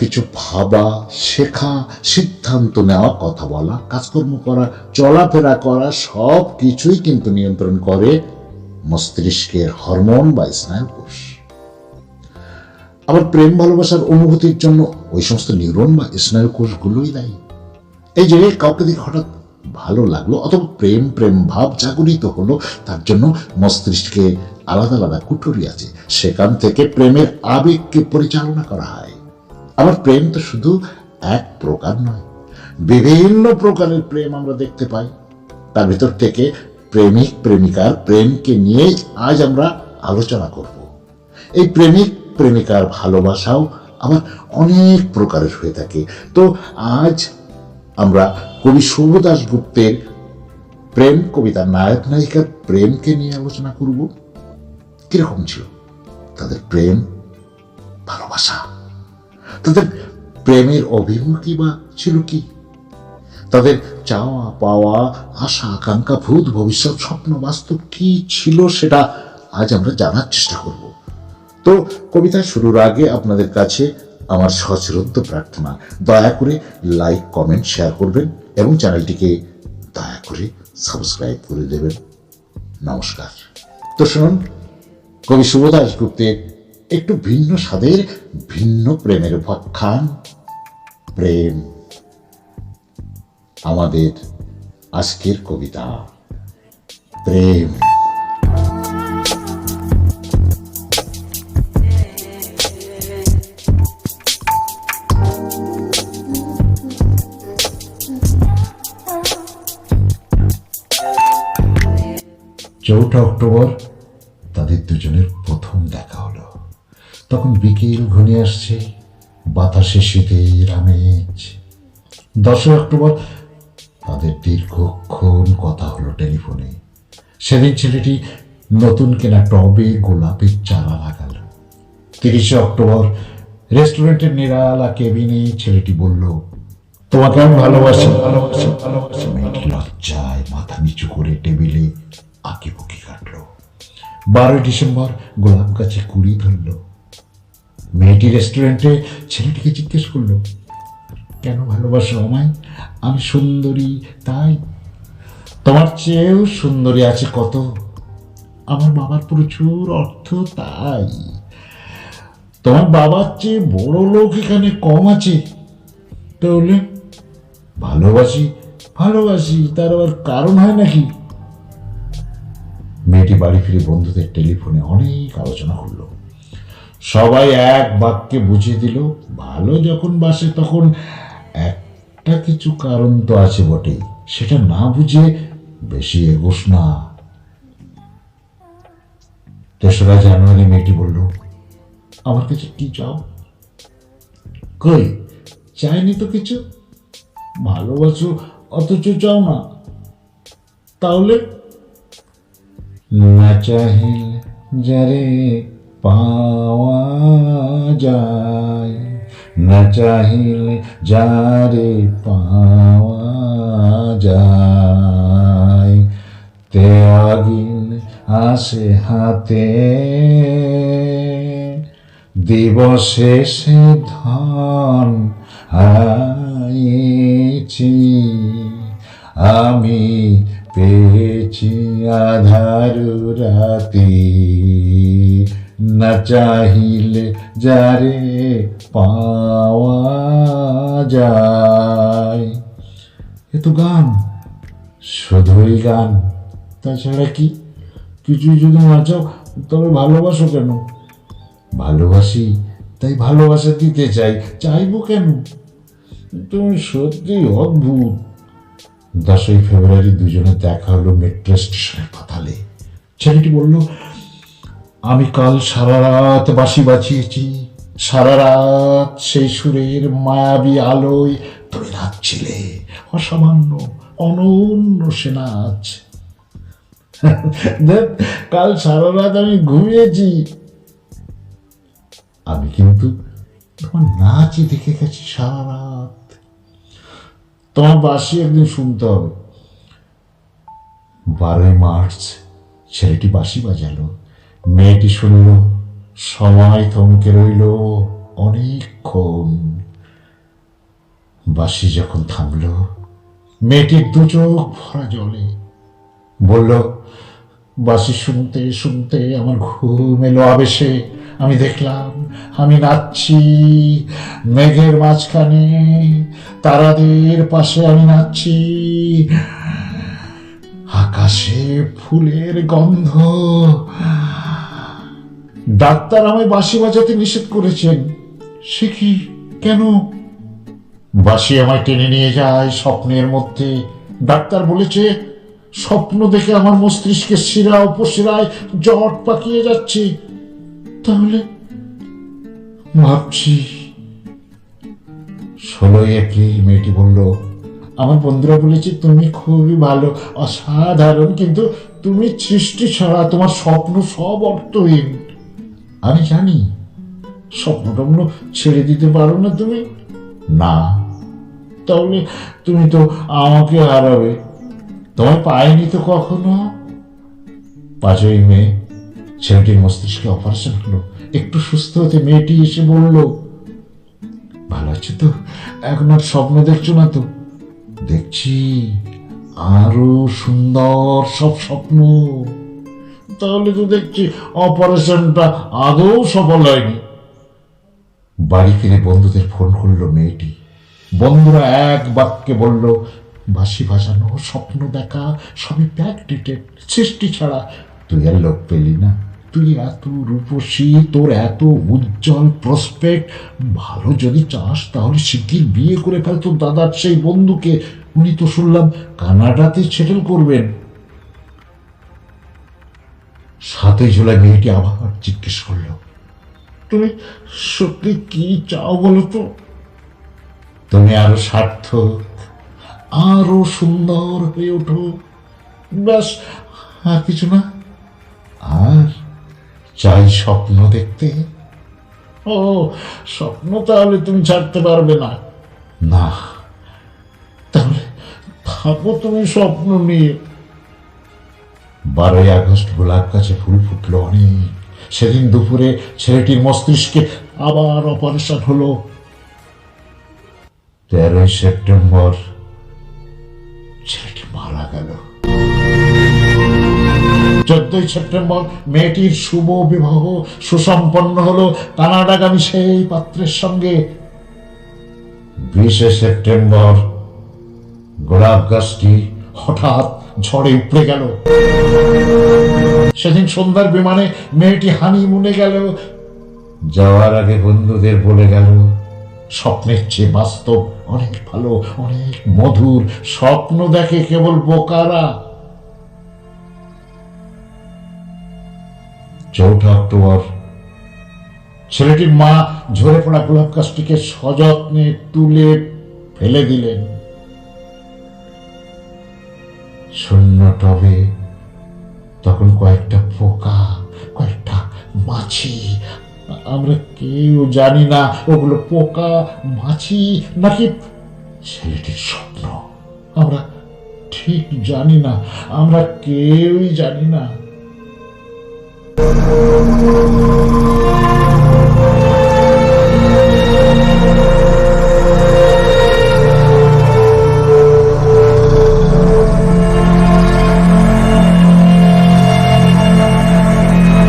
কিছু ভাবা, শেখা, সিদ্ধান্ত নেওয়া, কথা বলা, কাজকর্ম করা, চলাফেরা করা, সব কিছুই কিন্তু নিয়ন্ত্রণ করে মস্তিষ্কের হরমোন বা স্নায়ুকোষ আবার প্রেম, ভালোবাসার অনুভূতির জন্য ওই সমস্ত নিউরন বা স্নায়ুকোষগুলোই দায়ী। এই যে কাউকে দেখে হঠাৎ ভালো লাগল অথবা প্রেম প্রেম ভাব জাগরিত হলো, তার জন্য মস্তিষ্কে আলাদা আলাদা কুঠুরি আছে। সেখান থেকে প্রেমের আবেগকে পরিচালনা করা হয়। আবার প্রেম তো শুধু এক প্রকার নয়। বিভিন্ন প্রকারের প্রেম আমরা দেখতে পাই। তার ভিতর থেকে প্রেমিক, প্রেমিকার প্রেমকে নিয়ে আজ আমরা আলোচনা করব। এই প্রেমিক, প্রেমিকার ভালোবাসাও আবার অনেক প্রকারের হয়ে থাকে। তো আজ আমরা কবি শুভদাস গুপ্তের প্রেম কবিতার নায়ক, নায়িকার প্রেমকে নিয়ে আলোচনা করব। কীরকম ছিল তাদের প্রেম, ভালোবাসা? তাদের প্রেমের অভিমুখী বা ছিল কি? তাদের চাওয়া পাওয়া, আশা, আকাঙ্ক্ষা, ভূত, ভবিষ্যৎ, স্বপ্ন, বাস্তব কি ছিল সেটা আজ আমরা জানার চেষ্টা করব। তো কবিতা শুরুর আগে আপনাদের কাছে আমার সশ্রদ্ধ প্রার্থনা। দয়া করে লাইক কমেন্ট শেয়ার করবেন এবং চ্যানেলটিকে দয়া করে সাবস্ক্রাইব করে দেবেন। নমস্কার। তো শুনুন, কবি শুভদাস গুপ্তের একটু ভিন্ন স্বাদের, ভিন্ন প্রেমের ভক্ষান প্রেম। আমাদের আজকের কবিতা। প্রেম। চৌঠা অক্টোবর, তাদের দুজনের প্রথম দেখা তখন বিকেল ঘনিয়ে আসছে, বাতাসে শীতের আমেজ। দশই অক্টোবর, তাদের দীর্ঘক্ষণ কথা হলো টেলিফোনে। সেদিন ছেলেটি নতুন কেনা টবে গোলাপের চারা লাগাল। তিরিশে অক্টোবর, রেস্টুরেন্টের নিরালা কেবিনে ছেলেটি বলল, তোমাকে আমি ভালোবাসি। ভালোবাসি ভালোবাসি মেয়েটি লজ্জায় মাথা নিচু করে টেবিলে আঁকি বুকি কাটলো। বারোই ডিসেম্বর, গোলাপ গাছে কুড়ি ধরল। মেয়েটি রেস্টুরেন্টে ছেলেটিকে জিজ্ঞেস করল, কেন ভালোবাসো আমায়? আমি সুন্দরী, তাই? তোমার চেয়েও সুন্দরী আছে কত? আমার বাবার প্রচুর অর্থ, তাই? তোমার বাবার চেয়ে বড় লোক এখানে কম আছে। তাহলে ভালোবাসি ভালোবাসি, তার আবার কারণ হয় নাকি? মেয়েটি বাড়ি ফিরে বন্ধুদের টেলিফোনে অনেক আলোচনা করল। সবাই এক বাক্যে বুঝিয়ে দিল, ভালো যখন বাসে তখন একটা কিছু কারণ তো আছে বটে সেটা না বুঝে বেশি এগোস না। তেসরা জানুয়ারি মেয়েটি বলল, আমার কাছে কি চাও? কই, চাইনি তো কিছু। ভালোবাসো অথচ চাও না। তাহলে? না চাহিল যারে পাওয়া যায়। না চাহিল যারে পাওয়া যায়। তে আগিল আসে হাতে। দিবশেষে ধন হারিয়েছি। আমি পেয়েছি আধার রাতি। না চাহিলে যারে পাওয়া যায় এ তো গান শুধুই গান তাছাড়া কি কিছুই যদি না চাও, তবে ভালোবাসো কেন? ভালোবাসি, তাই ভালোবাসা দিতে চাই। চাইব কেন? তুমি সত্যি অদ্ভুত। দশই ফেব্রুয়ারি দুজনে দেখা হলো মেট্রো স্টেশনের পাতালে। ছেলেটি বলল আমি কাল সারা রাত বাঁশি বাঁচিয়েছি সারা রাত সেই সুরের মায়াবী আলোয় তুমি নাচছিলে অসামান্য অনন্য সে নাচ দেখ, কাল সারা রাত আমি ঘুমিয়েছি। আমি কিন্তু তোমার নাচই দেখে গেছি সারা রাত। তোমার বাসি একদিন শুনতে হবে। বারোই মার্চ ছেলেটি বাসি বাজালো। মেয়েটি শুনল, সময় থমকে রইল অনেকক্ষণ। বাসি যখন থামল মেয়েটির দু চোখ ভরা জলে বলল, বাসি, শুনতে শুনতে আমার ঘুম এলো আবেশে। আমি দেখলাম, আমি নাচছি। মেঘের মাঝখানে তারাদের পাশে আমি নাচছি। আকাশে ফুলের গন্ধ ডাক্তার আমায় বাঁশি বাজাতে নিষেধ করেছেন। সে কি, কেন? বাঁশি আমায় টেনে নিয়ে যায় স্বপ্নের মধ্যে। ডাক্তার বলেছে, স্বপ্ন দেখে আমার মস্তিষ্কের শিরা উপশিরায় জট পাকিয়ে যাচ্ছে। তাহলে ভাবছি, ষোলোই এপ্রিল, মেয়েটি বলল, আমার বন্ধুরা বলেছে, তুমি খুবই ভালো, অসাধারণ, কিন্তু তুমি সৃষ্টি ছাড়া তোমার স্বপ্ন সব অর্থহীন। আমি জানি। স্বপ্ন টপ্ন ছেড়ে দিতে পারো না তুমি? না। তাহলে তুমি তো আমাকে হারাবে। তোমায় পায়নি তো কখনো? পাঁচই মে, ছেলেটির মস্তিষ্কে অপারেশন হলো। একটু সুস্থ হতে মেয়েটি এসে বলল, ভালো আছো তো? এখন আর স্বপ্ন দেখছ না তো? দেখছি। আরও সুন্দর সব স্বপ্ন। তাহলে তো দেখছি অপারেশনটা আদৌ সফল হয়নি। বাড়ি ফিরে বন্ধুদের ফোন করল মেয়েটি। বন্ধুরা এক বাক্যে বলল বাসি ভাসানো স্বপ্ন দেখা, সবই ব্যাকডেটেড সৃষ্টি ছাড়া। তুই আর লোক পেলি না। তুই এত রূপসী, তোর এত উজ্জ্বল প্রসপেক্ট ভালো যদি চাস তাহলে শিগগির বিয়ে করে ফেল তোর দাদার সেই বন্ধুকে। উনি তো শুনলাম কানাডাতে সেটেল করবেন। সাতই জুলাই মেয়েটি আবার জিজ্ঞেস করল তুমি সত্যি কি চাও বলো তো? তুমি আরও সার্থক আরও সুন্দর হয়ে ওঠো। ব্যাস আর কিছু না। আর চাই স্বপ্ন দেখতে? ও স্বপ্ন তাহলে তুমি ছাড়তে পারবে না। না। তাহলে থাকো তুমি স্বপ্ন নিয়ে। বারোই আগস্ট গোলাপ গাছে ফুল ফুটলো অনেক। সেদিন দুপুরে ছেলেটির মস্তিষ্কে আবার অপারেশন হলো। তেরোই সেপ্টেম্বর ছেলেটি মারা গেল। চোদ্দই সেপ্টেম্বর মেয়েটির শুভ বিবাহ সুসম্পন্ন হলো। কানাডাগামী সেই পাত্রের সঙ্গে। বিশে সেপ্টেম্বর গোলাপ গাছটি হঠাৎ ঝড়ে উপড়ে গেল। সেদিন সন্ধ্যার বিমানে মেয়েটি হানিমুনে গেল। যাওয়ার আগে বন্ধুদের বলে গেল স্বপ্নের চেয়ে বাস্তব অনেক ভালো অনেক মধুর স্বপ্ন দেখে কেবল বোকারা। চৌঠা অক্টোবর। ছেলেটির মা ঝরে পড়া গোলাপ গাছটিকে সযত্নে তুলে ফেলে দিলেন। শূন্য টবে তখন কয়েকটা পোকা, কয়েকটা মাছি, আমরা কেউ জানি না ওগুলো পোকা, মাছি নাকি ছেলেটির স্বপ্ন। আমরা ঠিক জানি না, আমরা কেউই জানি না।